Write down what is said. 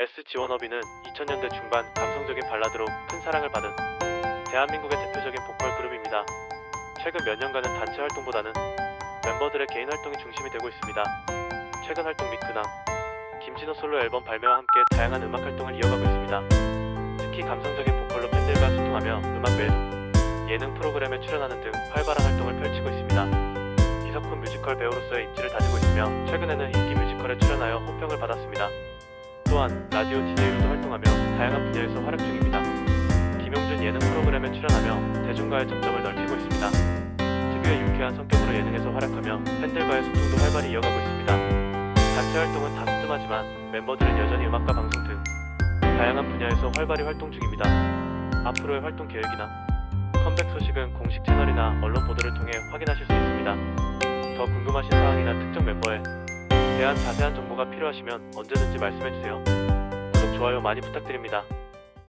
S 지원업이는 2000년대 중반 감성적인 발라드로 큰 사랑을 받은 대한민국의 대표적인 보컬 그룹입니다. 최근 몇 년간은 단체 활동보다는 멤버들의 개인 활동이 중심이 되고 있습니다. 최근 활동 및 근황 김진호 솔로 앨범 발매와 함께 다양한 음악 활동을 이어가고 있습니다. 특히 감성적인 보컬로 팬들과 소통하며 음악 멜로, 예능 프로그램에 출연하는 등 활발한 활동을 펼치고 있습니다. 이석훈 뮤지컬 배우로서의 입지를 다지고 있으며 최근에는 인기 뮤지컬에 출연하여 호평을 받았습니다. 또한 라디오 DJ로도 활동하며 다양한 분야에서 활약 중입니다. 김용준 예능 프로그램에 출연하며 대중과의 접점을 넓히고 있습니다. 특유의 유쾌한 성격으로 예능에서 활약하며 팬들과의 소통도 활발히 이어가고 있습니다. 단체 활동은 다소 뜸하지만 멤버들은 여전히 음악과 방송 등 다양한 분야에서 활발히 활동 중입니다. 앞으로의 활동 계획이나 컴백 소식은 공식 채널이나 언론 보도를 통해 확인하실 수 있습니다. 더 궁금하신 사항이나 특정 멤버에 대한 자세한 정보가 필요하시면 언제든지 말씀해주세요. 구독, 좋아요 많이 부탁드립니다.